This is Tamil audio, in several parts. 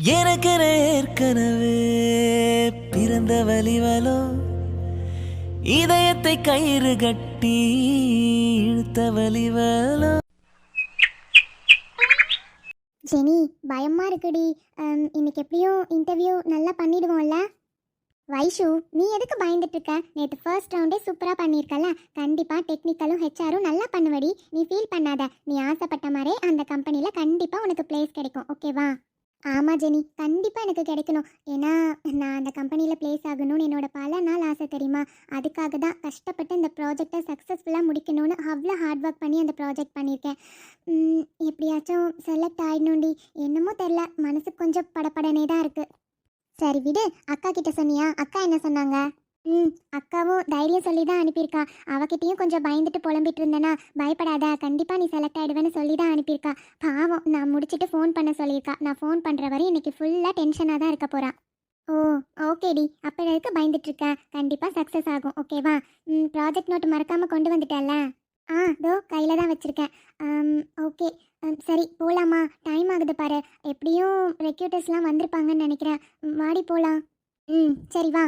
எனக்கு ஏற்கனவே பிறந்த வலிவலோ இதயத்தை கயிறு கட்டி இழுத்த வலிவலோ ஜெனி பயமா இருக்குடி. இன்னைக்கு எப்படியும் இன்டர்வியூ நல்லா பண்ணிடுவோம்ல? வைஷு நீ எதுக்கு பயந்துட்டு இருக்க? நேற்று ஃபர்ஸ்ட் ரவுண்டே சூப்பராக பண்ணியிருக்கல கண்டிப்பாக டெக்னிக்கலும் ஹெச்ஆரும் நல்லா பண்ணுவடி. நீ ஃபீல் பண்ணாத. நீ ஆசைப்பட்ட மாதிரி அந்த கம்பெனியில் கண்டிப்பாக உனக்கு பிளேஸ் கிடைக்கும். ஓகேவா ஆமாம் ஜெனி. கண்டிப்பாக எனக்கு கிடைக்கணும். ஏன்னா நான் அந்த கம்பெனியில் ப்ளேஸ் ஆகணும்னு என்னோட பல நாள் ஆசை தெரியுமா? அதுக்காக தான் கஷ்டப்பட்டு இந்த ப்ராஜெக்டை சக்ஸஸ்ஃபுல்லாக முடிக்கணும்னு அவ்வளோ ஹார்ட் ஒர்க் பண்ணி அந்த ப்ராஜெக்ட் பண்ணியிருக்கேன். எப்படியாச்சும் செலக்ட் ஆகிடணும்டி என்னமோ தெரில மனசு கொஞ்சம் படபடனே தான் இருக்குது சரி விடு. அக்கா கிட்ட சொன்னியா? அக்கா என்ன சொன்னாங்க? ம் அக்காவும் தைரியம் சொல்லி தான் அனுப்பியிருக்கா. அவகிட்டையும் கொஞ்சம் பயந்துட்டு புலம்பிட்டு இருந்தேனா பயப்படாத கண்டிப்பாக நீ செலக்ட் ஆகிடுவேன்னு சொல்லி தான் அனுப்பியிருக்கா. பாவம் நான் முடிச்சுட்டு ஃபோன் பண்ண சொல்லியிருக்கா. நான் ஃபோன் பண்ணுற வரை இன்னைக்கு ஃபுல்லாக டென்ஷனாக தான் இருக்க போகிறா ஓ ஓகேடி அப்போ எதுக்கு பயந்துட்டு கண்டிப்பாக சக்ஸஸ் ஆகும். ஓகேவா ம் ப்ராஜெக்ட் நோட் மறக்காமல் கொண்டு வந்துட்டேல்ல? ஆ தோ கையில் தான் வச்சுருக்கேன். ஓகே சரி போகலாமா டைம் ஆகுது பாரு. எப்படியும் ரெக்யூட்டர்ஸ்லாம் வந்திருப்பாங்கன்னு நினைக்கிறேன். மாடி வாடி போகலாம் ம் சரி வா.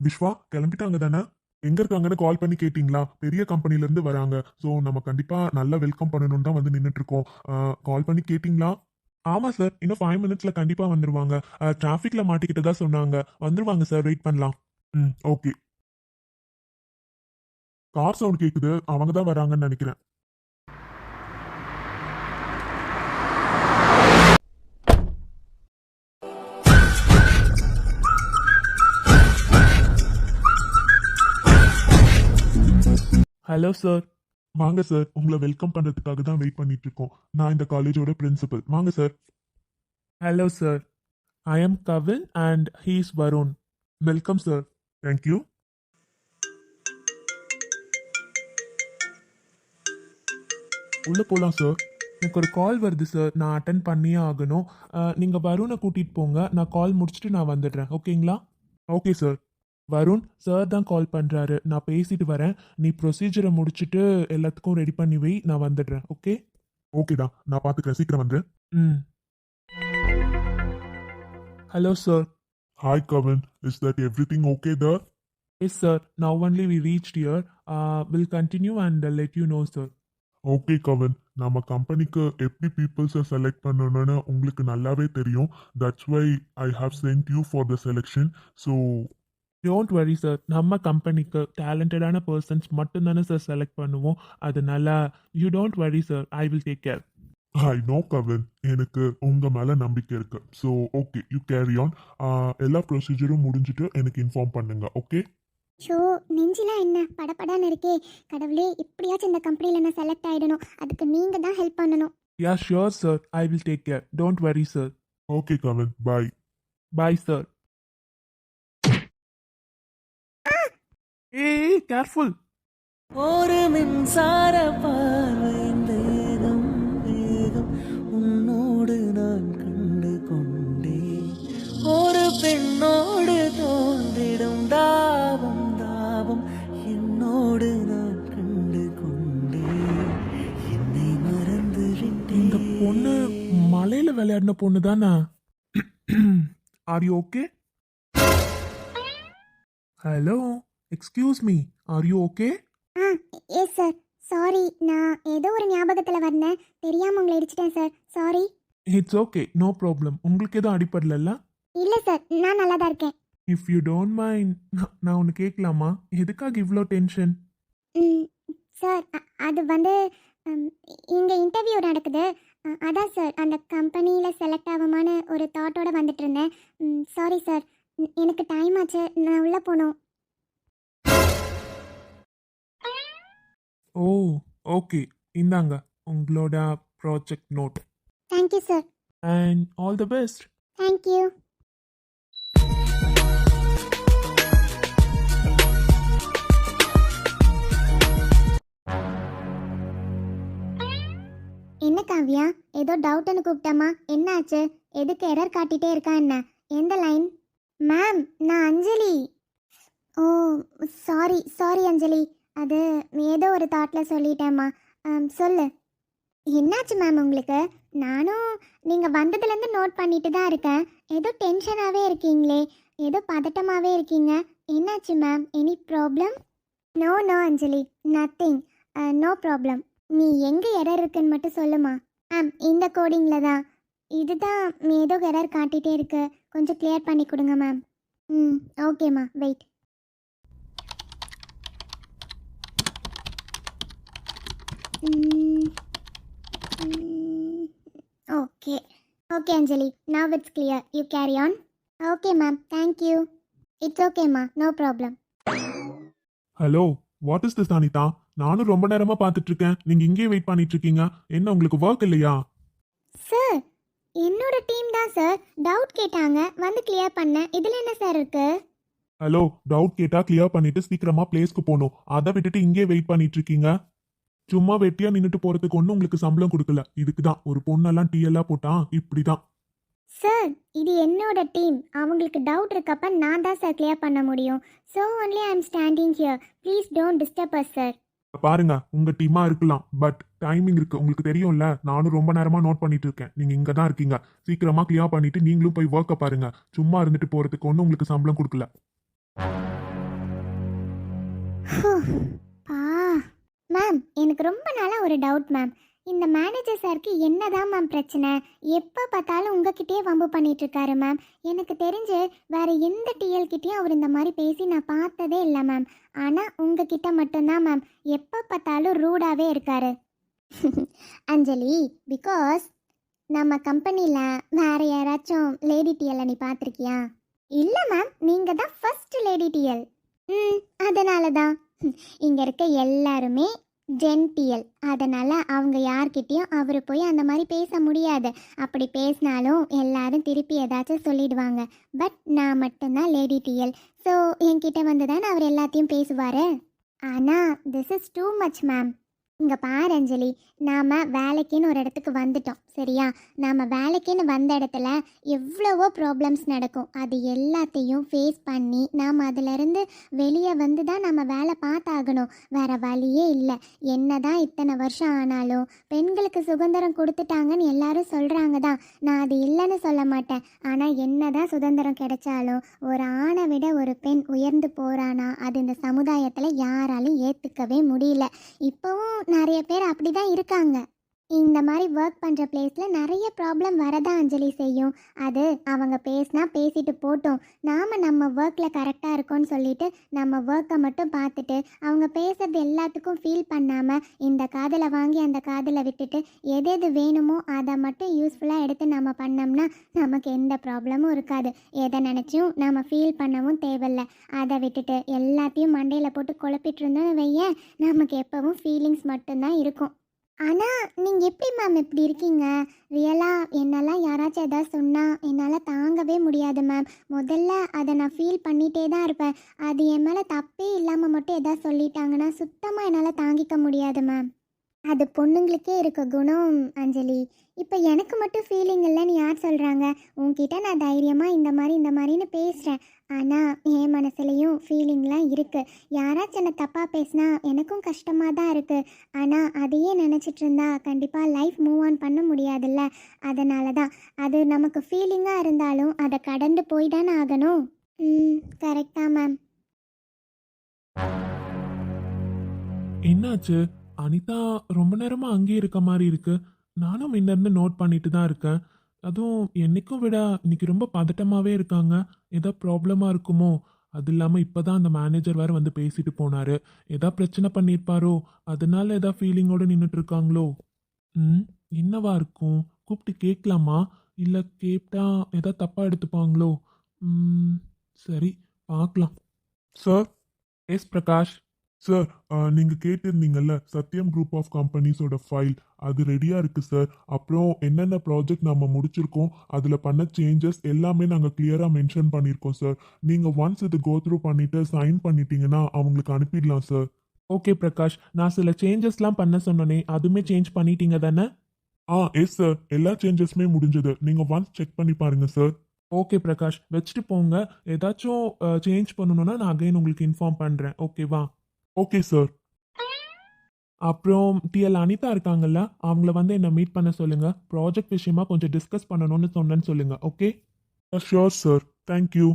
விஸ்வா கிளம்பிட்டாங்க தானே எங்க இருக்காங்கன்னு கால் பண்ணி கேட்டிங்களா? பெரிய கம்பெனில இருந்து வராங்க. ஸோ நம்ம கண்டிப்பா நல்லா வெல்கம் பண்ணணும் தான் வந்து நின்றுட்டு இருக்கோம். கால் பண்ணி கேட்டிங்களா? ஆமா சார் இன்னும் ஃபைவ் மினிட்ஸ்ல கண்டிப்பா வந்துருவாங்க. டிராஃபிக்ல மாட்டிக்கிட்டு தான் சொன்னாங்க. வந்துருவாங்க சார் வெயிட் பண்ணலாம். ம் ஓகே கார் சவுண்ட் கேக்குது. அவங்க தான் வராங்கன்னு நினைக்கிறேன். ஹலோ சார் வாங்க சார் உங்களை வெல்கம் பண்றதுக்காக தான் வெயிட் பண்ணிட்டு இருக்கோம். நான் இந்த காலேஜோட பிரின்சிபல் வாங்க sir hello sir I'm Kavin and he's Varun welcome sir thank you உள்ளே போகலாம் சார் எனக்கு ஒரு கால் வருது சார் நான் அட்டன் பண்ணியே ஆகணும். நீங்கள் வருணை கூட்டிகிட்டு போங்க. நான் கால் முடிச்சுட்டு நான் வந்துடுறேன். ஓகேங்களா ஓகே சார் வருண் சார் தான் கால் பண்ணுறாரு நான் பேசிட்டு வரேன். நீ ப்ரொசீஜரை முடிச்சுட்டு எல்லாத்துக்கும் ரெடி பண்ணி வை. நான் வந்துடுறேன். ஓகே ஓகேடா நான் பார்த்துக்கிறேன் சீக்கிரம் வந்து ம். Hello sir hi Kavin is that everything okay Dhar yes sir now only we reach here will continue and let you know sir okay Kavin நம்ம கம்பெனிக்கு எப்படி பீப்புள்ஸை செலக்ட் பண்ணணும்னு உங்களுக்கு நல்லாவே தெரியும். That's why I have sent you for the selection so don't worry sir நம்ம கம்பெனிக்கு டேலண்டடான பர்சன்ஸ் மட்டும்தானே சார் செலக்ட் பண்ணுவோம். அதனால you don't worry sir I will take care I no Kavin எனக்கு உங்க மேல நம்பிக்கை இருக்கு. So okay you carry on எல்லா ப்ரொசீஜரும் முடிஞ்சிட்டு எனக்கு இன்ஃபார்ம் பண்ணுங்க ஓகே ஷோ நெஞ்சிலாம் என்ன? படபடன்னு இருக்கே. கடவுளே எப்படியாச்சும் இந்த கம்பெனியில் நான் செலக்ட் ஆயிடணும். அதுக்கு நீங்கள் தான் ஹெல்ப் பண்ணணும். Ya sure sir I will take care don't worry sir okay Kavin bye bye sir ஏய் கேர்ஃபுல் ஒரு மின்சார பார்வையின் வேகம் வேகம். உன்னோடு நான் கண்டு கொண்டேன் ஒரு பெண்ணோடு தோன்றிடும் தாபம் தாபம். என்னோடு நான் கண்டு கொண்டேன் என்னை மறந்து இந்த பொண்ணு மலையில விளையாடின பொண்ணு தானே are you okay hello excuse me are you okay yes sir sorry நான் ஏதோ ஒரு ஞாபகத்தில் வந்தேன். தெரியாமல் உங்களை இடிச்சிட்டேன் sir sorry it's okay no problem உங்களுக்கு எதுவும் அடிப்படல இல்லை சார் நான் நல்லா தான் இருக்கேன். இஃப் யூ டோன்ட் மைண்ட் நான் ஒன்று கேட்கலாமா எதுக்காக இவ்வளோ டென்ஷன் ம், சார் அ- அது வந்து இங்கே இன்டர்வியூ நடக்குது. அ, அதான் சார் அந்த கம்பெனியில் செலக்ட் ஆகுமான்னு ஒரு தாட்டோட வந்துட்டு இருந்தேன். சாரி சார் ம், எனக்கு டைம் ஆச்சு. நான் உள்ளே போகணும் ஓ ஓகே. இந்தாங்க உங்களோட project note thank you sir and all the best thank you என்ன காவ்யா? ஏதோ டவுட்னு கூப்பிட்டமா என்ன ஆச்சு? எதுக்கு எரர் காட்டிட்டே இருக்கா என்ன? எந்த லைன் மேம் நான் அஞ்சலி. ஓ சாரி சாரி அஞ்சலி. அது ஏதோ ஒரு தாட்டில் சொல்லிட்டேம்மா. சொல்லு. என்னாச்சு மேம் உங்களுக்கு? நானும் நீங்கள் வந்ததுலேருந்து நோட் பண்ணிட்டு தான் இருக்கேன். ஏதோ டென்ஷனாகவே இருக்கீங்களே. ஏதோ பதட்டமாகவே இருக்கீங்க. என்னாச்சு ma'am any problem no no Anjali. Nothing no problem நீ எங்கே எரர் இருக்குன்னு மட்டும் சொல்லுமா? மேம் இந்த கோடிங்கில் தான். இதுதான் ஏதோ எரர் காட்டிகிட்டே இருக்கு. கொஞ்சம் கிளியர் பண்ணி கொடுங்க மேம் ம் ஓகேம்மா wait okay okay Anjali now it's clear you carry on okay ma'am thank you it's ஓகேம்மா no problem hello what is this Anita நானும் ரொம்ப நேரமா பார்த்துட்டு இருக்கேன் நீங்க இங்கேயே வெயிட் பண்ணிட்டு இருக்கீங்க என்ன உங்களுக்கு ஒர்க் இல்லையா? சார் என்னோட டீம் தான் சார் டவுட் கேட்டாங்க. வந்து கிளியர் பண்ணேன். இதில் என்ன சார் இருக்கு? ஹலோ டவுட் கேட்டா கிளியர் பண்ணிட்டு சீக்கிரமா பிளேஸ்க்கு போகணும். அதை விட்டுட்டு இங்கே வெயிட் பண்ணிட்டு இருக்கீங்க சும்மா வெட்டியா நின்னுட்டு போறதுக்கு ஒன்றும் உங்களுக்கு சம்பளம் கொடுக்கல. இதுக்கு தான். ஒரு பொண்ணெல்லாம் டீ எல்லாம் போட்டா இப்படிதான் சார் இது என்னோட டீம் அவங்களுக்கு டவுட் இருக்கப்ப நான் தான் சார் கிளியர் பண்ண முடியும். So only I am standing here please don't disturb us sir பாருங்க உங்க டீமா இருக்கலாம். பட் டைமிங் இருக்கு. உங்களுக்கு தெரியும்ல நானும் ரொம்ப நேரமா நோட் பண்ணிட்டு இருக்கேன். நீங்க இங்க தான் இருக்கீங்க. சீக்கிரமா கிளியர் பண்ணிட்டு நீங்களும் போய் ஒர்க்கை பாருங்க. சும்மா இருந்துட்டு போறதுக்கு ஒன்றும் உங்களுக்கு சம்பளம் கொடுக்கல. மேம் எனக்கு ரொம்ப நாளாக ஒரு டவுட் மேம் இந்த மேனேஜர் சாருக்கு என்னதான் மேம் பிரச்சனை? எப்போ பார்த்தாலும் உங்ககிட்டயே வம்பு பண்ணிட்டு இருக்காரு மேம் எனக்கு தெரிஞ்சு வேற எந்த டிஎல்கிட்டயும் அவர் இந்த மாதிரி பேசி நான் பார்த்ததே இல்லை மேம் ஆனால் உங்ககிட்ட மட்டும்தான் மேம் எப்போ பார்த்தாலும் ரூடாகவே இருக்காரு. அஞ்சலி பிகாஸ் நம்ம கம்பெனியில் வேற யாராச்சும் லேடி டிஎல் நீ பார்த்துருக்கியா? இல்லை மேம் நீங்கள் தான் ஃபர்ஸ்ட் லேடி டிஎல் ம் அதனால தான் இங்கே இருக்க எல்லாருமே ஜென்டியல் அதனால் அவங்க யார்கிட்டேயும் அவர் போய் அந்த மாதிரி பேச முடியாது. அப்படி பேசினாலும் எல்லாரும் திருப்பி ஏதாச்சும் சொல்லிடுவாங்க. பட் நான் மட்டும்தான் லேடி டியல் ஸோ என்கிட்ட வந்து தான் அவர் எல்லாத்தையும் பேசுவார்? ஆனால் this is too much ma'am இங்கே பாரு அஞ்சலி நாம் வேலைக்குன்னு ஒரு இடத்துக்கு வந்துட்டோம் சரியா? நாம் வேலைக்குன்னு வந்த இடத்துல எவ்வளவோ ப்ராப்ளம்ஸ் நடக்கும். அது எல்லாத்தையும் ஃபேஸ் பண்ணி நாம் அதிலிருந்து வெளியே வந்து தான் நம்ம வேலை பார்த்தாகணும். வேற வழியே இல்லை. என்னதான் இத்தனை வருஷம் ஆனாலும் பெண்களுக்கு சுதந்திரம் கொடுத்துட்டாங்கன்னு எல்லாரும் சொல்கிறாங்க தான் நான் அது இல்லைன்னு சொல்ல மாட்டேன். ஆனால் என்னதான் சுதந்திரம் கிடைச்சாலும் ஒரு ஆணை விட ஒரு பெண் உயர்ந்து போறானா அது இந்த சமுதாயத்தில் யாராலும் ஏற்றுக்கவே முடியல. இப்போவும் நிறைய பேர் அப்படி தான் இருக்காங்க. இந்த மாதிரி ஒர்க் பண்ணுற பிளேஸில் நிறைய ப்ராப்ளம் வரதான் அஞ்சலி செய்யும். அது அவங்க பேசினா பேசிட்டு போட்டோம். நாம் நம்ம ஒர்க்கில் கரெக்டாக இருக்கோம்னு சொல்லிட்டு நம்ம ஒர்க்கை மட்டும் பார்த்துட்டு அவங்க பேசுறது எல்லாத்துக்கும் ஃபீல் பண்ணாமல் இந்த காதில் வாங்கி அந்த காதில் விட்டுட்டு எது எது வேணுமோ அதை மட்டும் யூஸ்ஃபுல்லாக எடுத்து நம்ம பண்ணோம்னா நமக்கு எந்த ப்ராப்ளமும் இருக்காது. எதை நினச்சும் நம்ம ஃபீல் பண்ணவும் தேவையில்ல. அதை விட்டுட்டு எல்லாத்தையும் மண்டையில் போட்டு குழப்பிட்டு இருந்தோம்னு வையேன் நமக்கு எப்போவும் ஃபீலிங்ஸ் மட்டும்தான் இருக்கும். ஆனால் நீங்கள் எப்படி மேம் இப்படி இருக்கீங்க? ரியலாக என்னெல்லாம் யாராச்சும் எதாவது சொன்னால் என்னால் தாங்கவே முடியாது மேம் முதல்ல அதை நான் ஃபீல் பண்ணிகிட்டே தான் இருப்பேன். அது என் மேலே தப்பே இல்லாமல் மட்டும் எதாவது சொல்லிட்டாங்கன்னா சுத்தமாக என்னால் தாங்கிக்க முடியாது மேம் அது பொண்ணுங்களுக்கே இருக்க குணம் அஞ்சலி. இப்போ எனக்கு மட்டும் ஃபீலிங் இல்லைன்னு யார் சொல்கிறாங்க உன்கிட்ட நான் தைரியமாக இந்த மாதிரி இந்த மாதிரின்னு பேசுகிறேன் ஆனால் என் மனசுலையும் ஃபீலிங்லாம் இருக்குது யாராச்சும் என்னை தப்பாக பேசினா எனக்கும் கஷ்டமாக தான் இருக்குது ஆனால் அதையே நினச்சிட்டு இருந்தா கண்டிப்பாக லைஃப் மூவ் ஆன் பண்ண முடியாதுல்ல. அதனால தான். அது நமக்கு ஃபீலிங்காக இருந்தாலும் அதை கடந்து போய் தானே ஆகணும். ம் கரெக்டாக மேம் என்னாச்சு? அனிதா ரொம்ப நேரமா அங்கேயே இருக்க மாதிரி இருக்கு. நானும் முன்னருந்து நோட் பண்ணிட்டு தான் இருக்கேன். அதுவும் என்னைக்கும் விட இன்னைக்கு ரொம்ப பதட்டமாவே இருக்காங்க. ஏதோ ப்ராப்ளமா இருக்குமோ? அது இல்லாமல் இப்போ தான் அந்த மேனேஜர் வேறு வந்து பேசிட்டு போனாரு. ஏதா பிரச்சனை பண்ணியிருப்பாரோ அதனால ஏதா ஃபீலிங்கோடு நின்றுட்டு இருக்காங்களோ ம் என்னவா இருக்கும்? கூப்பிட்டு கேட்கலாமா? இல்லை கேட்டால் ஏதா தப்பாக எடுத்துப்பாங்களோ? ம் சரி பார்க்கலாம். Sir yes Prakash. சார் நீங்க கேட்டிருந்தீங்கல்ல சத்யம் குரூப் ஆஃப் கம்பெனிஸோட ஃபைல் அது ரெடியா இருக்கு சார் அப்புறம் என்னென்ன ப்ராஜெக்ட் நம்ம முடிச்சிருக்கோம் அதுல பண்ண சேஞ்சஸ் எல்லாமே நாங்க கிளியரா மென்ஷன் பண்ணியிருக்கோம் சார் நீங்க ஒன்ஸ் இது கோ த்ரூ பண்ணிட்டு சைன் பண்ணிட்டீங்கன்னா அவங்களுக்கு அனுப்பிடலாம் சார் ஓகே பிரகாஷ். நான் சில சேஞ்சஸ்லாம் பண்ண சொன்னனே அதுவுமே சேஞ்ச் பண்ணிட்டீங்க தானே? ஆ எஸ் சார் எல்லா சேஞ்சஸுமே முடிஞ்சது. நீங்க ஒன்ஸ் செக் பண்ணி பாருங்க சார் ஓகே பிரகாஷ். வச்சுட்டு போங்க. ஏதாச்சும் சேஞ்ச் பண்ணணும்னா நான் அகைன் உங்களுக்கு இன்ஃபார்ம் பண்ணுறேன் ஓகேவா ஓகே சார் அப்புறம் டிஎல் அனிதா இருக்காங்கல்ல அவங்கள வந்து என்னை மீட் பண்ண சொல்லுங்க. ப்ராஜெக்ட் விஷயமா கொஞ்சம் டிஸ்கஸ் பண்ணணும்னு சொன்னேன்னு சொல்லுங்க ஓகே ஷியோர் சார் தேங்க்யூ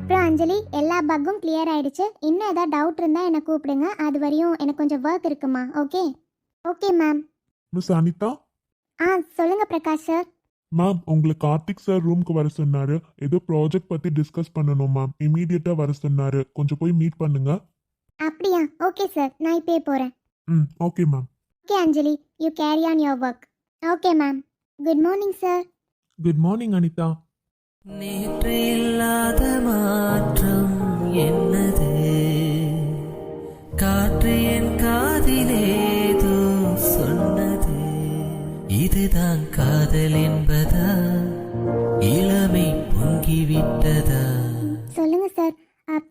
அப்புறம் அஞ்சலி எல்லா பக்கும் clear ஆயிடுச்சு. இன்னும் ஏதாவது டவுட் இருந்தால் என்னை கூப்பிடுங்க. அது வரையும் எனக்கு கொஞ்சம் ஒர்க் இருக்குமா okay okay ma'am miss Anita? ஆ சொல்லுங்கள் பிரகாஷ் சார் மேம் உங்களுக்கு கார்த்திக் சார் ரூம்க்கு வர சொன்னாரு. ஏதோ ப்ராஜெக்ட் பத்தி டிஸ்கஸ் பண்ணணும் மேம் இமீடியட்டா வர சொன்னாரு. கொஞ்சம் போய் மீட் பண்ணுங்க. அப்படியா? ஓகே சார் நான் இப்போயே போகிறேன் ம் okay ma'am okay Anjali. You carry on your work okay ma'am good morning sir good morning Anita. நேற்று இல்லாத மாற்றம் என்னது? காற்று என் காதிலேதோ இதுதான் காதல் என்பதா? இளமை பொங்கிவிட்டதா? சொல்லுங்கள் சார்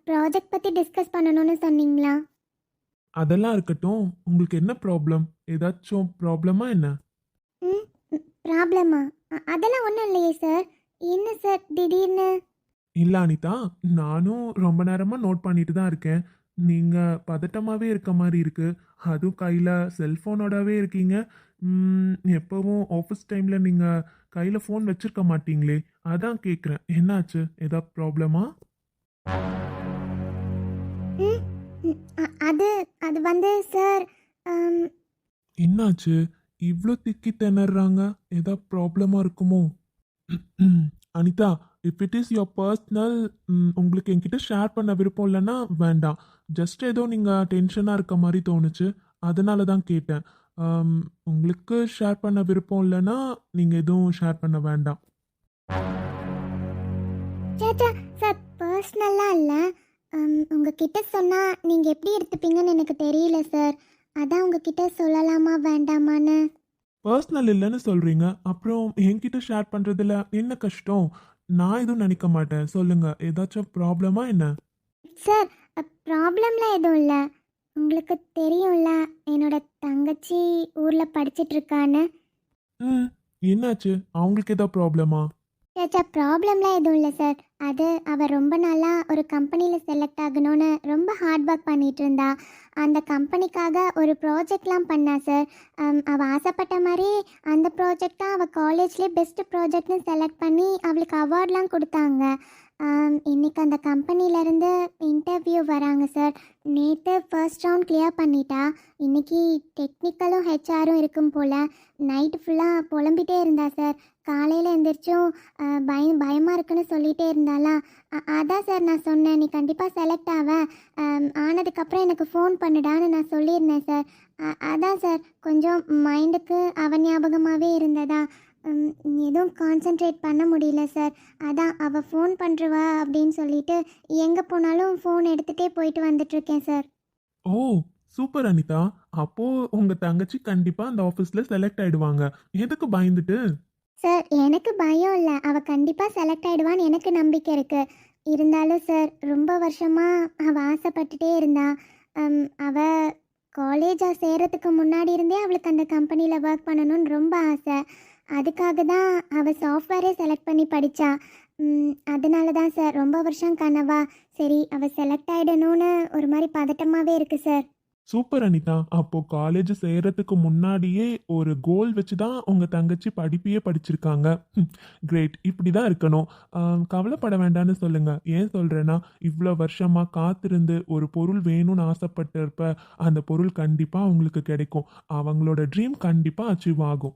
ப்ராஜெக்ட் பற்றி டிஸ்கஸ் பண்ணணும்னு சொன்னீங்களா? அதெல்லாம் இருக்கட்டும். உங்களுக்கு என்ன ப்ராப்ளம் ஏதாச்சும் ப்ராப்ளமா என்ன? ம் ப்ராப்ளமா அதெல்லாம் ஒன்றும் இல்லையே சார். என்ன சார் திடீர்னு? இல்லை அனிதா. நானும் ரொம்ப நேரமாக நோட் பண்ணிட்டு தான் இருக்கேன். நீங்கள் பதட்டமாகவே இருக்க மாதிரி இருக்கு. அதுவும் கையில் செல்ஃபோனோடவே இருக்கீங்க. எப்பவும் ஆஃபீஸ் டைமில் நீங்கள் கையில் ஃபோன் வச்சிருக்க மாட்டீங்களே? அதான் கேட்குறேன் என்னாச்சு? ஏதா ப்ராப்ளமா அது அது வந்து சார் என்னாச்சு? இவ்வளோ திக்கி திணறாங்க. ஏதா ப்ராப்ளமாக இருக்குமோ? Anita if it is your personal உங்களுக்கு என்கிட்ட ஷேர் பண்ண விருப்பம் இல்லைன்னா வேண்டாம். ஜஸ்ட் ஏதோ நீங்கள் டென்ஷனாக இருக்க மாதிரி தோணுச்சு. அதனால தான் கேட்டேன் உங்களுக்கு ஷேர் பண்ண விருப்பம் இல்லைன்னா நீங்கள் எதுவும் ஷேர் பண்ண வேண்டாம். சார் பர்சனலாக இல்லை. உங்ககிட்ட சொன்னால் நீங்கள் எப்படி எடுத்துப்பீங்கன்னு எனக்கு தெரியல சார் அதான் உங்ககிட்ட சொல்லலாமா வேண்டாமான்னு. பர்சனல் இல்லைன்னு சொல்கிறீங்க அப்புறம் என்கிட்ட ஷேர் பண்ணுறதுல என்ன கஷ்டம்? நான் எதுவும் நினைக்க மாட்டேன். சொல்லுங்கள் ஏதாச்சும் ப்ராப்ளமா என்ன? சார் ப்ராப்ளம்லாம் எதுவும் இல்லை. உங்களுக்கு தெரியும்ல என்னோட தங்கச்சி ஊரில் படிச்சிட்டு இருக்கான்னு ம் என்னாச்சு? அவங்களுக்கு ஏதோ ப்ராப்ளமா சேச்சா ப்ராப்ளம்லாம் எதுவும் இல்லை சார் அது அவள் ரொம்ப நாளாக ஒரு கம்பெனியில் செலக்ட் ஆகணும்னு ரொம்ப ஹார்ட் ஒர்க் பண்ணிட்டு இருந்தா அந்த கம்பெனிக்காக ஒரு ப்ராஜெக்ட்லாம் பண்ணா சார் அவள் ஆசைப்பட்ட மாதிரி அந்த ப்ராஜெக்ட் தான் அவள் காலேஜ்லேயே பெஸ்ட் ப்ராஜெக்ட்னு செலக்ட் பண்ணி அவளுக்கு அவார்ட்லாம் கொடுத்தாங்க. இன்னைக்கு அந்த கம்பெனிலேருந்து இன்டர்வியூ வராங்க சார் நேற்று ஃபர்ஸ்ட் ரவுண்ட் கிளியர் பண்ணிட்டா. இன்னைக்கு டெக்னிக்கலும் ஹெச்ஆரும் இருக்கும் போல். நைட்டு ஃபுல்லாக புலம்பிட்டே இருந்தா சார் காலையில் எந்திரிச்சும் பய பயம் பயமாக இருக்குன்னு சொல்லிகிட்டே இருந்தாளா? அதான் சார் நான் சொன்னேன் நீ கண்டிப்பாக செலக்ட் ஆவ. ஆனதுக்கப்புறம் எனக்கு ஃபோன் பண்ணுடான்னு நான் சொல்லியிருந்தேன் சார் அதான் சார் கொஞ்சம் மைண்டுக்கு அவ ஞாபகமாகவே இருந்ததா? எதுவும் கான்சென்ட்ரேட் பண்ண முடியல சார் அதான் அவள் ஃபோன் பண்ணுறவா அப்படின்னு சொல்லிட்டு எங்கே போனாலும் ஃபோன் எடுத்துகிட்டே போயிட்டு வந்துட்டுருக்கேன் சார் ஓ சூப்பர் அனிதா. அப்போ உங்க தங்கச்சி கண்டிப்பா அந்த ஆபீஸ்ல செலக்ட் ஆயிடுவாங்க. எதுக்கு பயந்துட்டு? சார் எனக்கு பயம் இல்லை. அவள் கண்டிப்பாக செலக்ட் ஆகிடுவான்னு எனக்கு நம்பிக்கை இருக்குது இருந்தாலும் சார் ரொம்ப வருஷமாக அவள் ஆசைப்பட்டுட்டே இருந்தா அம், அவ காலேஜாக சேரத்துக்கு முன்னாடி இருந்தே அவளுக்கு அந்த கம்பெனியில் ஒர்க் பண்ணணும்னு ரொம்ப ஆசை. அதுக்காக தான் அவள் சாஃப்ட்வேரே செலக்ட் பண்ணி படித்தா அதனால தான் சார் ரொம்ப வருஷம் கனவா. சரி அவள் செலக்ட் ஆகிடணும்னு ஒரு மாதிரி பதட்டமாகவே இருக்குது சார் சூப்பர் அனிதா. அப்போ காலேஜ் சேர்றதுக்கு முன்னாடியே ஒரு கோல் வச்சு தான் உங்க தங்கச்சி படிப்பையே படிச்சிருக்காங்க. கிரேட் இப்படி தான் இருக்கணும். கவலைப்பட வேண்டாம்னு சொல்லுங்க. ஏன் சொல்றேன்னா இவ்வளோ வருஷமா காத்திருந்து ஒரு பொருள் வேணும்னு ஆசைப்பட்டிருப்ப அந்த பொருள் கண்டிப்பாக உங்களுக்கு கிடைக்கும். அவங்களோட ட்ரீம் கண்டிப்பாக அச்சீவ் ஆகும்.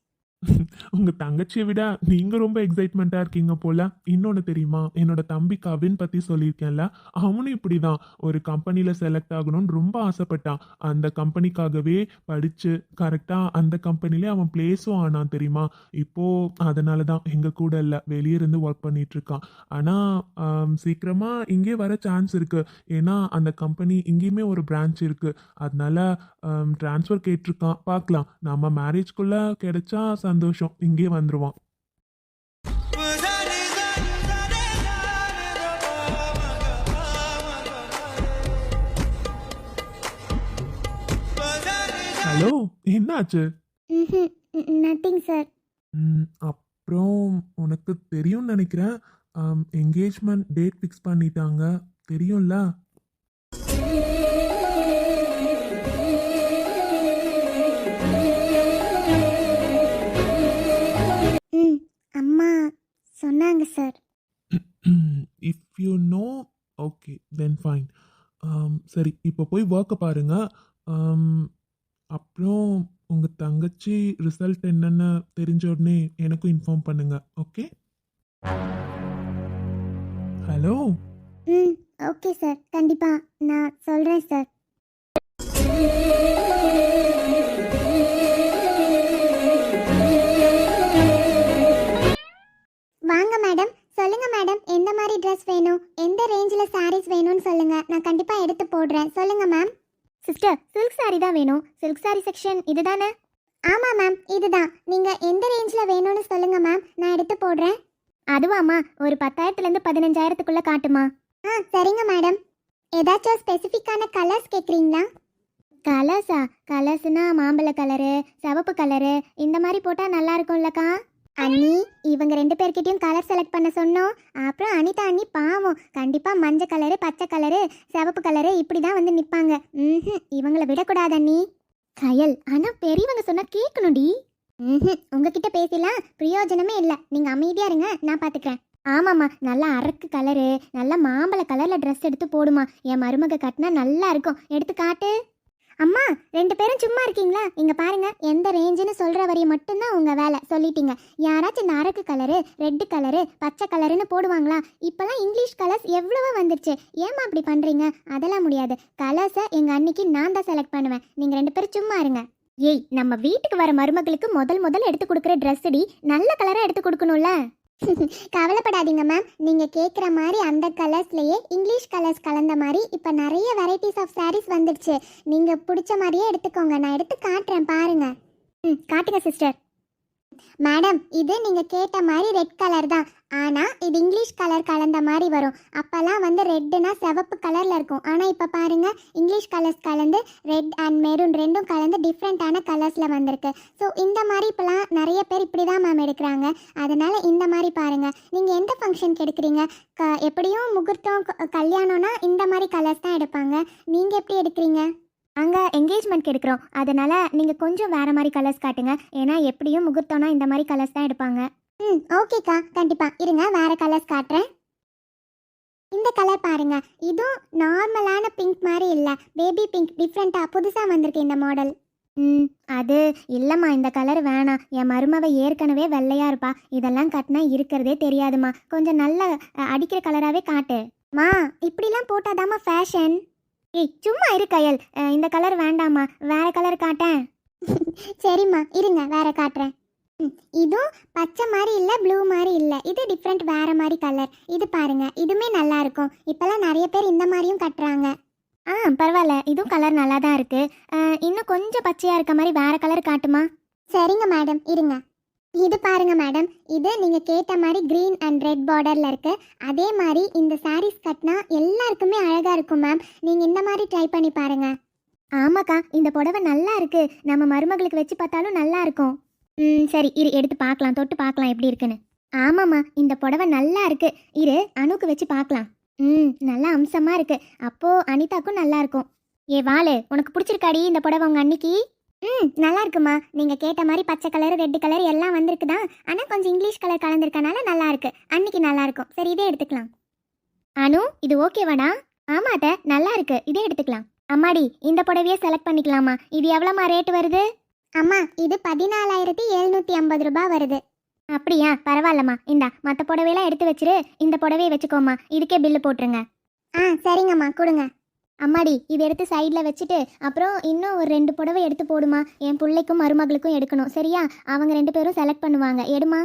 உங்க தங்கச்சியை விட நீங்க ரொம்ப எக்ஸைட்மெண்ட்டாக இருக்கீங்க போல. இன்னொன்னு தெரியுமா? என்னோட தம்பி கவின் பத்தி சொல்லியிருக்கேன்ல அவனும் இப்படிதான். ஒரு கம்பெனில செலக்ட் ஆகணும்னு ரொம்ப ஆசைப்பட்டான். அந்த கம்பெனிக்காகவே படிச்சு கரெக்டா அந்த கம்பெனிலே அவன் பிளேஸும் ஆனான் தெரியுமா? இப்போ அதனால தான் எங்க கூட இல்ல. வெளியே இருந்து ஒர்க் பண்ணிட்டு இருக்கான். ஆனா சீக்கிரமா இங்கே வர சான்ஸ் இருக்கு. ஏன்னா அந்த கம்பெனி இங்கேயுமே ஒரு பிரான்ச் இருக்கு. அதனால ட்ரான்ஸ்ஃபர் கேட்டிருக்கான். பார்க்கலாம். நம்ம மேரேஜ்குள்ள கிடைச்சா சந்தோஷம் இங்கே வந்துருவான். ஹலோ என்னாச்சு? நத்திங் சார் அப்புறம் உனக்கு தெரியும்னு நினைக்கிறேன். என்கேஜ்மெண்ட் டேட் ஃபிக்ஸ் பண்ணிட்டாங்க. தெரியும்ல? ஓகே தென் ஃபைன் சரி இப்போ போய் ஒர்க்கை பாருங்க. Um, அப்புறம் உங்கள் தங்கச்சி ரிசல்ட் என்னென்னு தெரிஞ்ச உடனே எனக்கும் இன்ஃபார்ம் பண்ணுங்க ஓகே ஹலோ ம் ஓகே சார் கண்டிப்பாக நான் சொல்கிறேன் சார் வாங்க மேடம் சொல்லுங்க மேடம் எந்த மாதிரி ட்ரெஸ் வேணும்? எந்த ரேஞ்சில் சாரீஸ் வேணும்னு சொல்லுங்க. நான் கண்டிப்பாக எடுத்து போடுறேன். சொல்லுங்க மேம் சிஸ்டர் சில்க் சாரி தான் வேணும். சில்க் சாரி செக்ஷன் இதுதானே? ஆமாம் மேம் இதுதான். நீங்கள் எந்த ரேஞ்சில் வேணும்னு சொல்லுங்க மேம் நான் எடுத்து போடுறேன். அதுவாம்மா. ஒரு பத்தாயிரத்துலேருந்து பதினஞ்சாயிரத்துக்குள்ளே காட்டுமா? ஆ சரிங்க மேடம் ஏதாச்சும் ஸ்பெசிஃபிக்கான கலர்ஸ் கேட்குறீங்களா கலர்ஸா கலர்ஸ்னா மாம்பழ கலரு சிவப்பு கலரு இந்த மாதிரி போட்டால் நல்லா இருக்கும்லக்கா? அண்ணி இவங்க ரெண்டு பேர்கிட்டயும் கலர் செலக்ட் பண்ண சொன்னோம். அப்புறம் அனிதா அண்ணி பாவம். கண்டிப்பாக மஞ்சள் கலரு பச்சை கலரு சிவப்பு கலரு இப்படி தான் வந்து நிற்பாங்க ம் இவங்கள விடக்கூடாது அண்ணி. கயல் ஆனால் பெரியவங்க சொன்னால் கேட்கணும்டி. ம் உங்ககிட்ட பேசலாம் பிரயோஜனமே இல்லை. நீங்கள் அமைதியாக இருங்க நான் பார்த்துக்கிறேன் ஆமாம்மா. நல்லா அரக்கு கலரு நல்லா மாம்பழ கலரில் ட்ரெஸ் எடுத்து போடுமா. என் மருமக கட்டினா நல்லா இருக்கும். எடுத்து காட்டு. அம்மா ரெண்டு பேரும் சும்மா இருக்கீங்களா? இங்க பாருங்க எந்த ரேஞ்சுன்னு சொல்ற வரைய மட்டும்தான் உங்க வேலை சொல்லிட்டீங்க. யாராச்சும் இந்த அரக்கு கலரு ரெட்டு கலரு பச்சை கலருன்னு போடுவாங்களா? இப்பெல்லாம் இங்கிலீஷ் கலர்ஸ் எவ்வளவோ வந்துருச்சு. ஏமா அப்படி பண்றீங்க? அதெல்லாம் முடியாது. கலர்ஸை எங்க அன்னைக்கு நான் தான் செலக்ட் பண்ணுவேன். நீங்க ரெண்டு பேரும் சும்மா இருங்க. ஏய் நம்ம வீட்டுக்கு வர மருமகளுக்கு முதல் முதல் எடுத்து கொடுக்குற ட்ரெஸ் நல்ல கலராக எடுத்து கொடுக்கணும்ல? கவலைப்படாதீங்க மேம் நீங்க கேட்குற மாதிரி அந்த கலர்ஸ்லயே இங்கிலீஷ் கலர்ஸ் கலந்த மாதிரி இப்போ நிறைய வெரைட்டிஸ் ஆஃப் சாரீஸ் வந்துடுச்சு. நீங்க பிடிச்ச மாதிரியே எடுத்துக்கோங்க. நான் எடுத்து காட்டுறேன் பாருங்க. ம் காட்டுங்க சிஸ்டர் மேடம் இது நீங்கள் கேட்ட மாதிரி ரெட் கலர் தான். ஆனால் இது இங்கிலீஷ் கலர் கலந்த மாதிரி வரும். அப்போல்லாம் வந்து ரெட்டுனா சிவப்பு கலரில் இருக்கும். ஆனால் இப்போ பாருங்கள் இங்கிலீஷ் கலர்ஸ் கலந்து ரெட் அண்ட் மெரூன் ரெண்டும் கலந்து டிஃப்ரெண்ட்டான கலர்ஸில் வந்திருக்கு. ஸோ இந்த மாதிரி இப்போலாம் நிறைய பேர் இப்படி தான் மேம் எடுக்கிறாங்க. அதனால் இந்த மாதிரி பாருங்கள் நீங்கள் எந்த ஃபங்க்ஷனுக்கு எடுக்கிறீங்க? க எப்படியும் முகூர்த்தம் கல்யாணம்னா இந்த மாதிரி கலர்ஸ் தான் எடுப்பாங்க. நீங்கள் எப்படி எடுக்கிறீங்க? அங்கே என்கேஜ்மெண்ட்க்கு எடுக்கிறோம். அதனால நீங்கள் கொஞ்சம் வேறு மாதிரி கலர்ஸ் காட்டுங்க. ஏன்னா எப்படியும் முகூர்த்தம்னா இந்த மாதிரி கலர்ஸ் தான் எடுப்பாங்க. ம் ஓகேக்கா கண்டிப்பாக இருங்க வேறு கலர்ஸ் காட்டுறேன். இந்த கலர் பாருங்க. இதுவும் நார்மலான பிங்க் மாதிரி இல்லை. பேபி பிங்க் டிஃப்ரெண்ட்டாக புதுசாக வந்திருக்கு இந்த மாடல் ம் அது இல்லைம்மா. இந்த கலர் வேணாம். என் மருமவ ஏற்கனவே வெள்ளையாக இருப்பா. இதெல்லாம் கட்டினா இருக்கிறதே தெரியாதும்மா. கொஞ்சம் நல்ல அடிக்கிற கலராகவே காட்டு. மா இப்படிலாம் போட்டாதாம்மா ஃபேஷன் ஏய் சும்மா இரு கயல். இந்த கலர் வேண்டாம்மா. வேற கலர் காட்டேன். சரிம்மா இருங்க வேற காட்டுறேன். இதுவும் பச்சை மாதிரி இல்லை ப்ளூ மாதிரி இல்லை. இது டிஃப்ரெண்ட் வேற மாதிரி கலர் இது பாருங்க இதுவுமே நல்லா இருக்கும். இப்போல்லாம் நிறைய பேர் இந்த மாதிரியும் கட்டுறாங்க. ஆ பரவாயில்ல. இதுவும் கலர் நல்லா தான் இருக்கு இன்னும் கொஞ்சம் பச்சையா இருக்க மாதிரி வேற கலர் காட்டுமா? சரிங்க மேடம் இருங்க. இது பாருங்க மேடம். இது நீங்க கேட்ட மாதிரி கிரீன் அண்ட் ரெட் பார்டர்ல இருக்கு. அதே மாதிரி இந்த சாரீஸ் கட்டினா எல்லாருக்குமே அழகா இருக்கும் மேம் நீங்க இந்த மாதிரி ட்ரை பண்ணி பாருங்க. ஆமாக்கா இந்த புடவை நல்லா இருக்கு. நம்ம மருமகளுக்கு வச்சு பார்த்தாலும் நல்லா இருக்கும். ம் சரி இரு எடுத்து பார்க்கலாம். தொட்டு பார்க்கலாம் எப்படி இருக்குன்னு. ஆமாம்மா இந்த புடவை நல்லா இருக்கு. இரு அணுக்கு வச்சு பார்க்கலாம். ம் நல்லா அம்சமாக இருக்கு. அப்போ அனிதாக்கும் நல்லா இருக்கும். ஏ வாலு உனக்கு பிடிச்சிருக்காடி இந்த புடவை உங்க அன்னைக்கு? ம் நல்லா இருக்குமா நீங்கள் கேட்ட மாதிரி பச்சை கலர் ரெட் கலர் எல்லாம் வந்திருக்குதா? ஆனால் கொஞ்சம் இங்கிலீஷ் கலர் கலந்துருக்கனால நல்லா இருக்கு அன்னைக்கு நல்லா இருக்கும் சரி இதே எடுத்துக்கலாம். அனு இது ஓகேவாடா? ஆமா அத்தை நல்லா இருக்கு இதே எடுத்துக்கலாம். அம்மாடி இந்த புடவையே செலக்ட் பண்ணிக்கலாமா? இது எவ்வளோமா ரேட் வருது? அம்மா இது பதினாலாயிரத்தி எழுநூற்றி ஐம்பது ரூபாய் வருது. அப்படியா? பரவாயில்லம்மா. இந்தா மற்ற புடவையெல்லாம் எடுத்து வச்சிரு. இந்த புடவையை வச்சுக்கோமா இதுக்கே பில்லு போட்டுருங்க. ஆ சரிங்கம்மா. கொடுங்க. அம்மாடி இது எடுத்து சைடில் வச்சுட்டு அப்புறம் இன்னும் ஒரு ரெண்டு புடவை எடுத்து போடுமா? என் பிள்ளைக்கும் மருமகளுக்கும் எடுக்கணும். சரியா? அவங்க ரெண்டு பேரும் செலக்ட் பண்ணுவாங்க. எடுமா?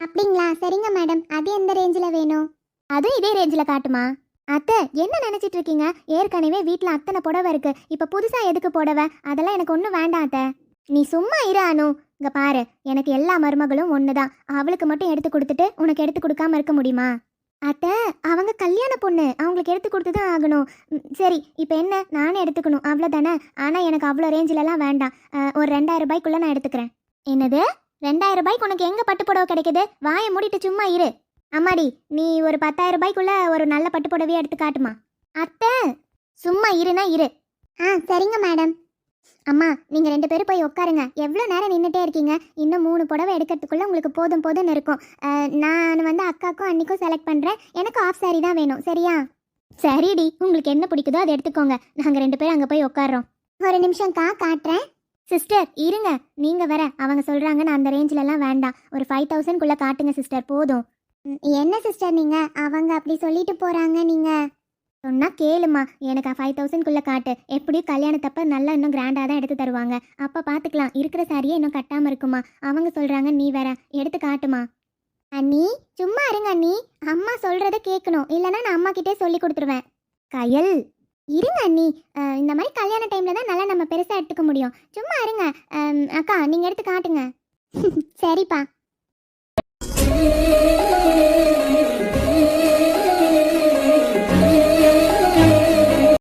அப்படிங்களா? சரிங்க மேடம் அது எந்த ரேஞ்சில் வேணும்? அது இதே ரேஞ்சில் காட்டுமா? அத்தை என்ன நினைச்சிட்டு இருக்கீங்க? ஏற்கனவே வீட்டில் அத்தனை புடவை இருக்கு. இப்போ புதுசா எதுக்கு புடவை? அதெல்லாம் எனக்கு ஒன்றும் வேண்டாம் அத்தை. நீ சும்மா இரு அனு. இங்க பாரு. எனக்கு எல்லா மருமகளும் ஒன்று தான் அவளுக்கு மட்டும் எடுத்து கொடுத்துட்டு உனக்கு எடுத்து கொடுக்காம இருக்க முடியுமா? அத்தை அவங்க கல்யாண பொண்ணு. அவங்களுக்கு எடுத்து கொடுத்து தான் ஆகணும். ம், சரி இப்போ என்ன? நானே எடுத்துக்கணும். அவ்வளோதானே ஆனால் எனக்கு அவ்வளோ ரேஞ்சிலலாம் வேண்டாம். அஹ், ஒரு ரெண்டாயிரம் ரூபாய்க்குள்ள நான் எடுத்துக்கிறேன். என்னது? ரெண்டாயிரம் ரூபாய்க்கு உனக்கு எங்கே பட்டு புடவை கிடைக்குது? வாயை மூடிட்டு சும்மா இரு. அம்மாடி நீ ஒரு பத்தாயிரம் ரூபாய்க்குள்ள ஒரு நல்ல பட்டு புடவையை எடுத்து காட்டுமா. அத்தை சும்மா இருனா இரு. ஆ சரிங்க மேடம். அம்மா நீங்கள் ரெண்டு பேரும் போய் உட்காருங்க. எவ்வளோ நேரம் நின்றுட்டே இருக்கீங்க? இன்னும் மூணு புடவை எடுக்கிறதுக்குள்ளே உங்களுக்கு போதும் போதும்னு இருக்கும். நான் வந்து அக்காக்கும் அன்னிக்கும் செலக்ட் பண்ணுறேன் எனக்கு ஆஃப் சாரி தான் வேணும். சரியா? சரிடி. உங்களுக்கு என்ன பிடிக்குதோ அதை எடுத்துக்கோங்க. நாங்கள் ரெண்டு பேரும் அங்கே போய் உட்காரோம் ஒரு நிமிஷம்க்கா காட்டுறேன். சிஸ்டர் இருங்க. நீங்கள் வர அவங்க சொல்கிறாங்க நான் அந்த ரேஞ்சிலலாம் வேண்டாம். ஒரு ஃபைவ் தௌசண்ட்குள்ளே காட்டுங்க சிஸ்டர் போதும். என்ன சிஸ்டர் நீங்கள் அவங்க அப்படி சொல்லிட்டு போகிறாங்க நீங்கள் சொன்னா கேளுமா எனக்கு ஃபைவ் தௌசண்ட்குள்ளே காட்டு. எப்படியும் கல்யாணத்தப்ப நல்லா இன்னும் கிராண்டாக தான் எடுத்து தருவாங்க. அப்போ பார்த்துக்கலாம் இருக்கிற சாரியே இன்னும் கட்டாமல் இருக்குமா? அவங்க சொல்கிறாங்க நீ வேற எடுத்து காட்டுமா? அண்ணி சும்மா இருங்க அண்ணி. அம்மா சொல்கிறத கேட்கணும் இல்லைன்னா நான் அம்மா கிட்டே சொல்லி கொடுத்துருவேன். கயல் இருங்க அண்ணி. இந்த மாதிரி கல்யாண டைமில் தான் நல்லா நம்ம பெருசாக எடுத்துக்க முடியும். சும்மா இருங்க. அக்கா நீங்கள் எடுத்து காட்டுங்க. சரிப்பா.